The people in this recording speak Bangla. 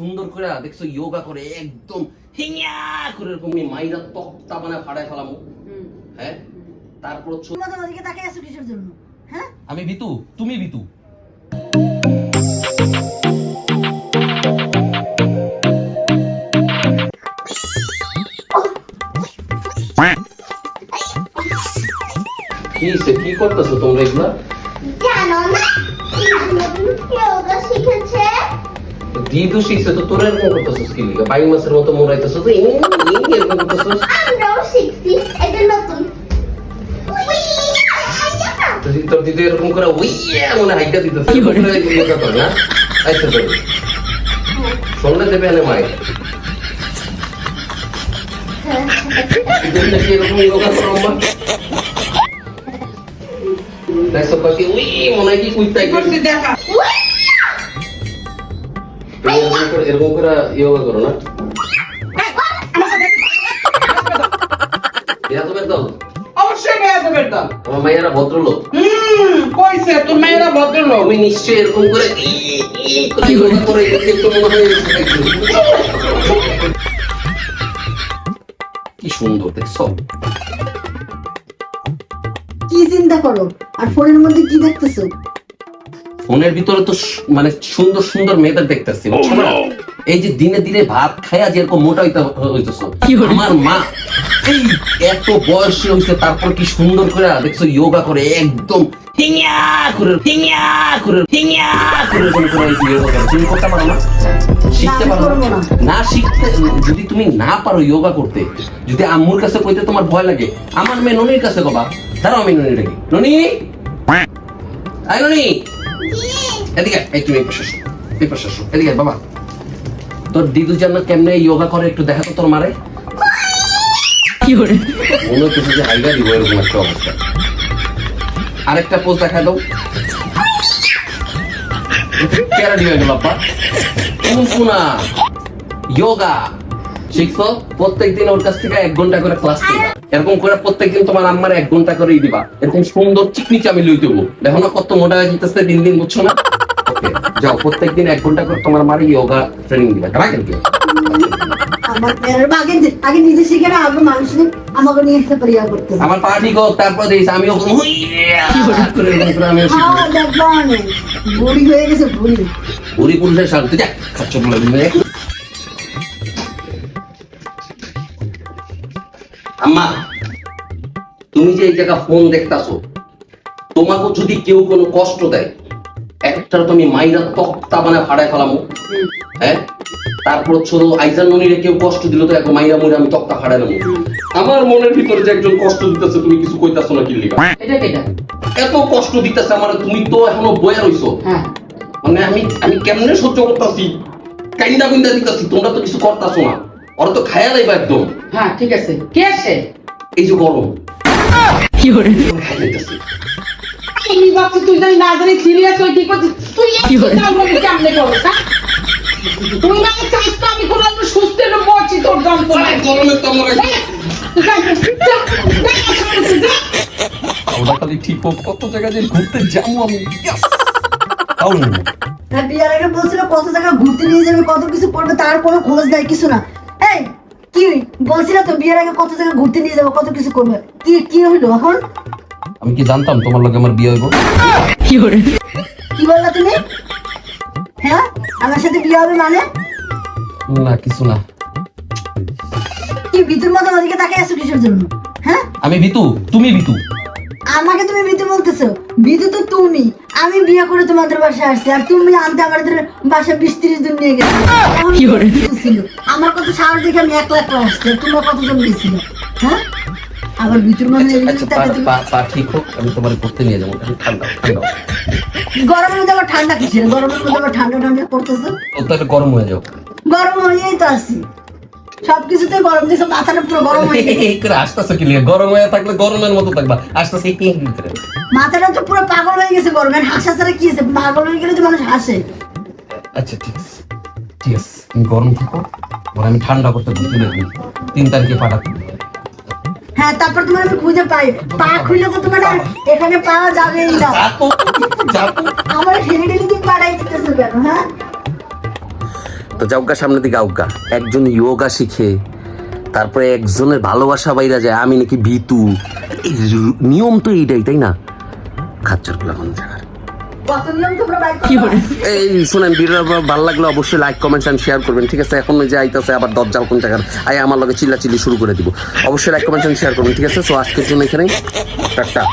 সুন্দর করে দেখছ যোগা করে একদম হিঙা করে এরকম মাইরা তক্তা মানে ফাড়ায় ফেলামু। হ্যাঁ? তারপর ওদিকে তাকিয়ে আছো কিসের জন্য? হ্যাঁ? আমি বিতু তুমি বিতু। কি করতেছো তোমরা এগুলা? দিদু শিখছে তো তোরা এরকম করতেছিস কি লিগা বাইং মাসের মতো মোড়াইতেছো তো এরকম করতেছিস আমরাও শিখছি এটা নতুন উই, আইয়া না। তো দি- তোর দিদি এরকম করে উইয়া মনে হাইটা দিতেছে কি করে ইয়োগা করে না আচ্ছা তো শুনলে দেবে এনে নাকি এরকম ইয়োগা করো আম্মা দেখছ পাখি উই মনে হয় কি কুইতাই করছে দেখা উই, এরকম করে এরকম করে ইয়োগা করো না। ইয়া তো অবশ্যই মেয়ে দেবের আমার মাইয়ারা ভদ্রলোক। হুম কইছে তোর মেয়েরা ভদ্রলোক। আমি নিশ্চয়ই এরকম করে ই ই করে ইয়োগা করে একটু মনে হয় কি সুন্দর দেখছ? কি চিন্তা করো? আর ফোনের মধ্যে কি দেখতেছো? ফোনের ভিতরে তো মানে সুন্দর সুন্দর মেয়েদের দেখতেছি এই যে দিনে দিনে ভাত খায়া যেরকম মোটা হইতে হইতেছ আমার মা এই এত বয়সে হইছে তারপর কি সুন্দর করে দেখছ যোগা করে একদম করে করে করে করে করে। তুমি করতে পারো না? শিখতে পারো না। না। শিখতে যদি তুমি না পারো যোগা করতে যদি আম্মুর কাছে কইতে তোমার ভয় লাগে আমার মেয়ে ননির কাছে কবা। দাঁড়াও আমি ননি ডাকি। ননি? আই ননি! এদিকে এই তুমি এই পাশে আসো এই পাশে আসো এদিকে বাবা। তোর দিদু যেন কেমনে যোগা করে একটু দেখা তো তোর মারে। মনে হচ্ছে যে হাইগা দিব এরকম একটা অবস্থা। আরেকটা পোজ দেখা দাও। কেরা দিয়ে গেল আপা শোনা যোগা শিখছো? প্রত্যেকদিন ওর কাছ থেকে এক ঘণ্টা করে ক্লাস নিবা। এরকম করে প্রত্যেকদিন তোমার আম্মার এক ঘণ্টা করেই দিবা। এরকম সুন্দর চিকনি চামি লই দেবো দেখো না কত মোটা হয়ে যেতেছে দিন দিন বুঝছ না? যাও প্রত্যেকদিন এক ঘণ্টা করে তোমার মারি যোগা ট্রেনিং দিবা। রাখেন কি আমার আগে আগে নিজে শিখে না আগে মানুষ আমাকে নিয়ে এসে পরিয়া করতে আমার পার্টি গো তারপর দিস আমি করে করে অনেক বুড়ি হয়ে গেছে বুড়ি। বুড়ি পুরুষের শান্তি যা খাচ্ছ বলে আম্মা তুমি যে এই জায়গা ফোন দেখতাছো তোমাকে যদি কেউ কোনো কষ্ট দেয় একটা তুমি মাইরা তক্তা মানে ফাড়ায় ফেলামো। হ্যাঁ? তারপর হচ্ছে আইজান মনিরে কেউ কষ্ট দিল তো এখন মাইরা মনিরে আমি তক্তা ফাড়াই নেব। আমার মনের ভিতরে যে একজন কষ্ট দিতেছে তুমি কিছু কইতাছো না কি লিগা এত কষ্ট দিতেছে আমার তুমি তো এখনও বয়ে রইছো। হ্যাঁ। মানে আমি আমি কেমনে সহ্য করতেছি? কাইন্দা বিন্দা দিতেছি তোমরা তো কিছু করতেছো না। ওরা তো খায়া লাইবা একদম হ্যাঁ ঠিক আছে। কে আছে এই যে গরম। খাই লাইতাছি। তুমি ভাবছি তুই জানি না জানি সিরিয়াস হয়ে কি করছিস? তুই কি করছিস কেমনে করছিস হ্যাঁ? তুই না চাইছ তো আমি কোনো একটা সুস্থ এর মরছি তোর যন্ত্রণা গরমে তো ওটা খালি ঠিক হোক কত জায়গায় যে ঘুরতে যাব আমি? তাও না। হ্যাঁ বিয়ার আগে বলছিল কত টাকা ঘুরতে নিয়ে যাবে কত কিছু করবে তার কোনো খোঁজ দেয় কিছু না। এই কি বলছিল তো বিয়ের আগে কত ঘুরতে নিয়ে যাব কত কিছু করবে। কি কি হইল এখন? আমি কি জানতাম তোমার লগে আমার বিয়ে হইব? কি বললা তুমি? হ্যাঁ? আমার সাথে বিয়ে হবে মানে? না কিছু না। কি ভিতর মতো ওদিকে তাকিয়ে আছো কিসের জন্য? হ্যাঁ? আমি ভিতু তুমি ভিতু। আমাকে তুমি বিতু বলতেছো। বিতু তো তুমি। আমি বিয়ে করে তোমাদের বাসায় আসছি আর তুমি আনতে আমাদের বাসায় বিশ তিরিশ দিন নিয়ে গেছো আমার কত সাহস দেখে আমি একলা একলা আসছি আর তোমরা কতজন গেছিল? হ্যাঁ? আবার ভিতর মধ্যে আচ্ছা পা পা- পা ঠিক হোক আমি তোমার ঘুরতে নিয়ে যাব ঠান্ডা ঠান্ডা। গরমের মধ্যে আবার ঠান্ডা কিসের? গরমের মধ্যে আবার ঠান্ডা ঠান্ডা পড়তেছে? তাহলে গরম হয়ে যাও। গরম হয়েই তো আসছি সবকিছুতে গরম দিয়েছে মাথাটা পুরো গরম হয়ে গেছে। আসতেছে কি লিগে? গরম হয়ে থাকলে গরমের মতো থাকবা। আসতেছে এই ভিতরে? মাথাটা তো পুরো পাগল হয়ে গেছে গরমে। হাসা ছাড়া কি আছে? পাগল হয়ে গেলে তো মানুষ হাসে। আচ্ছা ঠিক আছে। ঠিক আছে তুমি গরম থাকো। ওর আমি ঠান্ডা করতে ঘুরতে দেখবি তিন তারিখে পাঠাবো হ্যাঁ তারপর তোমার আমি খুঁজে পাই। পা খুলে তো তোমার এখানে পাওয়া যাবেই না। আমার তুমি পাড়াই দিতেছো কেন হ্যাঁ? তো যাওগা সামনের দিকে আউগা একজন যোগা শিখে তারপরে একজনের ভালোবাসা বাইরা যায় আমি নাকি ভীতু। এই নিয়ম তো এইটাই তাই না? খাচ্চারগুলা কোন জায়গার এই শুনেন ভিডিও ভালো লাগলে অবশ্যই লাইক কমেন্টস এন্ড শেয়ার করবেন ঠিক আছে? এখন যে আইতাছে আবার দরজাল কোন জায়গার আই আমার লগে চিল্লা চিল্লি শুরু করে দিব। অবশ্যই লাইক কমেন্টস এন্ড শেয়ার করবেন ঠিক আছে? সো আজকের জন্য এখানে টাটা।